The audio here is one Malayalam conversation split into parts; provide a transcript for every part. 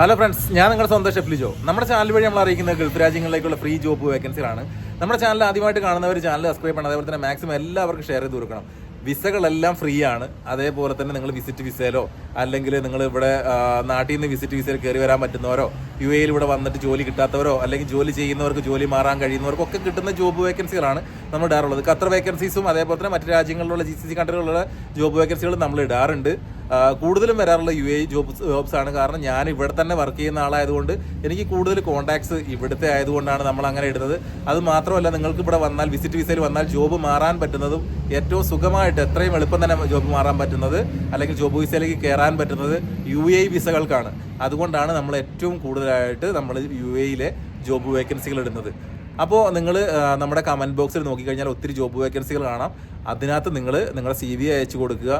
ഹലോ ഫ്രണ്ട്സ് ഞാൻ നിങ്ങളുടെ സ്വന്തം ഷെഫ്ലിജോ നമ്മുടെ ചാനൽ വഴി നമ്മൾ അറിയിക്കുന്ന ഗൾഫ് രാജ്യങ്ങളിലേക്കുള്ള ഫ്രീ ജോബ് വേക്കൻസികളാണ് നമ്മുടെ ചാനൽ ആദ്യമായിട്ട് കാണുന്നവർ ചാനൽ സബ്സ്ക്രൈബ് ചെയ്യണം. അതേപോലെ തന്നെ മാക്സിമം എല്ലാവർക്കും ഷെയർ ചെയ്ത് കൊടുക്കണം. വിസകളെല്ലാം ഫ്രീ ആണ്. അതേപോലെ തന്നെ നിങ്ങൾ വിസിറ്റ് വിസയിലോ അല്ലെങ്കിൽ നിങ്ങൾ ഇവിടെ നാട്ടിൽ നിന്ന് വിസിറ്റ് വിസയിൽ കയറി വരാൻ പറ്റുന്നവരോ യു എയിൽ ഇവിടെ വന്നിട്ട് ജോലി കിട്ടാത്തവരോ അല്ലെങ്കിൽ ജോലി ചെയ്യുന്നവർക്ക് ജോലി മാറാൻ കഴിയുന്നവർക്കൊക്കെ കിട്ടുന്ന ജോബ് വേക്കൻസികളാണ് നമ്മൾ ഇടാറുള്ളത്. ഖത്തർ വേക്കൻസീസും അതേപോലെ തന്നെ മറ്റു രാജ്യങ്ങളിലുള്ള ജി സി സി കൺട്രികളിലുള്ള ജോബ് വേക്കൻസികളും നമ്മൾ ഇടാറുണ്ട്. കൂടുതലും വരാറുള്ള യു എ ജോബ് ജോബ്സ് ആണ്. കാരണം ഞാൻ ഇവിടെ തന്നെ വർക്ക് ചെയ്യുന്ന ആളായതുകൊണ്ട് എനിക്ക് കൂടുതൽ കോൺടാക്ട്സ് ഇവിടുത്തെ ആയതുകൊണ്ടാണ് നമ്മൾ അങ്ങനെ ഇടുന്നത്. അത് മാത്രമല്ല നിങ്ങൾക്ക് ഇവിടെ വന്നാൽ വിസിറ്റ് വിസയിൽ വന്നാൽ ജോബ് മാറാൻ പറ്റുന്നതും ഏറ്റവും സുഖമായിട്ട് എത്രയും എളുപ്പം തന്നെ ജോബ് മാറാൻ പറ്റുന്നത് അല്ലെങ്കിൽ ജോബ് വിസയിലേക്ക് കയറാൻ പറ്റുന്നത് യു എ വിസകൾക്കാണ്. അതുകൊണ്ടാണ് നമ്മൾ ഏറ്റവും കൂടുതലായിട്ട് നമ്മൾ യു എയിലെ ജോബ് വേക്കൻസികൾ ഇടുന്നത്. അപ്പോൾ നിങ്ങൾ നമ്മുടെ കമന്റ് ബോക്സിൽ നോക്കിക്കഴിഞ്ഞാൽ ഒത്തിരി ജോബ് വേക്കൻസികൾ കാണാം. അതിനകത്ത് നിങ്ങൾ നിങ്ങളുടെ സി വി അയച്ചു കൊടുക്കുക.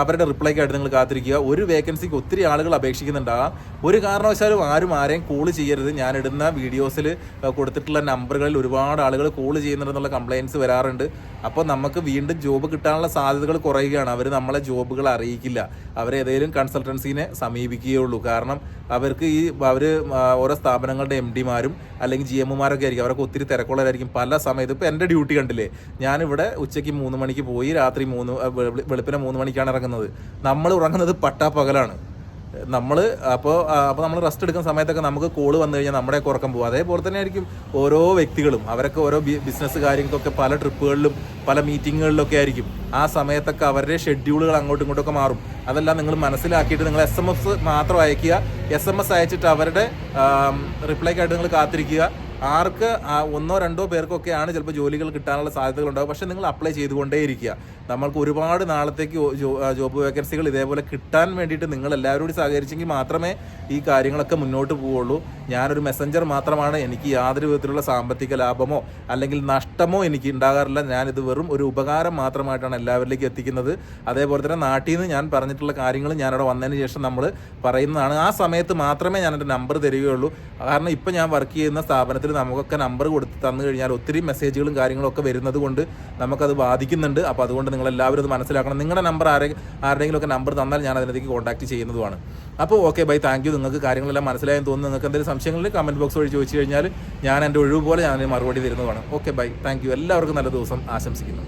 അവരുടെ റിപ്ലൈക്കായിട്ട് നിങ്ങൾ കാത്തിരിക്കുക. ഒരു വേക്കൻസിക്ക് ഒത്തിരി ആളുകൾ അപേക്ഷിക്കുന്നുണ്ടാകാം ഒരു കാരണവശാലും ആരും ആരെയും കോൾ ചെയ്യരുത്. ഞാൻ ഇടുന്ന വീഡിയോസിൽ കൊടുത്തിട്ടുള്ള നമ്പറുകളിൽ ഒരുപാട് ആളുകൾ കോൾ ചെയ്യുന്നുണ്ടെന്നുള്ള കംപ്ലയിൻസ് വരാറുണ്ട്. അപ്പോൾ നമുക്ക് വീണ്ടും ജോബ് കിട്ടാനുള്ള സാധ്യതകൾ കുറയുകയാണ്. അവർ നമ്മളെ ജോബുകൾ അറിയിക്കില്ല. അവർ ഏതെങ്കിലും കൺസൾട്ടൻസിനെ സമീപിക്കുകയുള്ളൂ. കാരണം അവർക്ക് ഈ അവർ ഓരോ സ്ഥാപനങ്ങളുടെ എം ഡിമാരും അല്ലെങ്കിൽ ജി എമ്മുമാരൊക്കെ ആയിരിക്കും. അവരൊക്കെ ഒത്തിരി തിരക്കുള്ളവരായിരിക്കും. പല സമയത്ത് ഇപ്പോൾ എന്റെ ഡ്യൂട്ടി കണ്ടില്ലേ? ഞാനിവിടെ ഉച്ചയ്ക്ക് മൂന്ന് മണിക്ക് പോയി രാത്രി മൂന്ന് വെളുപ്പിനെ മൂന്ന് മണിക്കാണ് ഇറങ്ങുന്നത്. നമ്മൾ ഉറങ്ങുന്നത് പട്ടാ പകലാണ്. നമ്മൾ അപ്പോൾ അപ്പോൾ നമ്മൾ റെസ്റ്റ് എടുക്കുന്ന സമയത്തൊക്കെ നമുക്ക് കോൾ വന്നു കഴിഞ്ഞാൽ നമ്മുടെ ഉറക്കം പോകും. അതേപോലെ തന്നെ ആയിരിക്കും ഓരോ വ്യക്തികളും. അവരൊക്കെ ഓരോ ബിസിനസ് കാര്യങ്ങൾക്കൊക്കെ പല ട്രിപ്പുകളിലും പല മീറ്റിങ്ങുകളിലൊക്കെ ആയിരിക്കും. ആ സമയത്തൊക്കെ അവരുടെ ഷെഡ്യൂളുകൾ അങ്ങോട്ടും ഇങ്ങോട്ടൊക്കെ മാറും. അതെല്ലാം നിങ്ങൾ മനസ്സിലാക്കിയിട്ട് നിങ്ങൾ എസ് എം എസ് മാത്രം അയക്കുക എസ് എം എസ് അയച്ചിട്ട് അവരുടെ റിപ്ലൈക്കായിട്ട് നിങ്ങൾ കാത്തിരിക്കുക. ആർക്ക് ഒന്നോ രണ്ടോ പേർക്കൊക്കെയാണ് ചിലപ്പോൾ ജോലികൾ കിട്ടാനുള്ള സാധ്യതകൾ ഉണ്ടാവും പക്ഷേ നിങ്ങൾ അപ്ലൈ ചെയ്തുകൊണ്ടേയിരിക്കുക നമ്മൾക്ക് ഒരുപാട് നാളത്തേക്ക് ജോബ് വേക്കൻസികൾ ഇതേപോലെ കിട്ടാൻ വേണ്ടിയിട്ട് നിങ്ങൾ എല്ലാവരും കൂടി സഹകരിച്ചെങ്കിൽ മാത്രമേ ഈ കാര്യങ്ങളൊക്കെ മുന്നോട്ട് പോവുള്ളൂ ഞാനൊരു മെസ്സഞ്ചർ മാത്രമാണ്. എനിക്ക് യാതൊരു വിധത്തിലുള്ള സാമ്പത്തിക ലാഭമോ അല്ലെങ്കിൽ നഷ്ടമോ എനിക്ക് ഉണ്ടാകാറില്ല. ഞാനിത് വെറും ഒരു ഉപകാരം മാത്രമായിട്ടാണ് എല്ലാവരിലേക്കും എത്തിക്കുന്നത്. അതേപോലെ തന്നെ നാട്ടിൽ നിന്ന് ഞാൻ പറഞ്ഞിട്ടുള്ള കാര്യങ്ങൾ ഞാനവിടെ വന്നതിന് ശേഷം നമ്മൾ പറയുന്നതാണ്. ആ സമയത്ത് മാത്രമേ ഞാൻ എന്റെ നമ്പർ തരികയുള്ളൂ. കാരണം ഇപ്പം ഞാൻ വർക്ക് ചെയ്യുന്ന സ്ഥാപനത്തിൽ നമുക്കൊക്കെ നമ്പർ കൊടുത്ത് തന്നു കഴിഞ്ഞാൽ ഒത്തിരി മെസ്സേജുകളും കാര്യങ്ങളും ഒക്കെ വരുന്നത് കൊണ്ട് നമുക്കത് ബാധിക്കുന്നുണ്ട്. അപ്പോൾ അതുകൊണ്ട് നിങ്ങൾ എല്ലാവരും അത് മനസ്സിലാക്കണം. നിങ്ങളുടെ നമ്പർ ആരെ ആരുടെയെങ്കിലും ഒക്കെ നമ്പർ തന്നാൽ ഞാൻ അതിനകത്തേക്ക് കോൺടാക്ട് ചെയ്യുന്നതുമാണ്. അപ്പോൾ ഓക്കെ ബൈ താങ്ക് യു നിങ്ങൾക്ക് കാര്യങ്ങളെല്ലാം മനസ്സിലായെന്ന് തോന്നുന്നു. നിങ്ങൾക്ക് എന്തെങ്കിലും സംശയങ്ങളിൽ കമന്റ് ബോക്സ് വഴി ചോദിച്ചു കഴിഞ്ഞാൽ ഞാൻ എന്റെ ഒഴിവ് പോലെ ഞാൻ മറുപടി തരുന്നതാണ്. ഓക്കെ ബൈ താങ്ക് എല്ലാവർക്കും നല്ല ദിവസം ആശംസിക്കുന്നു.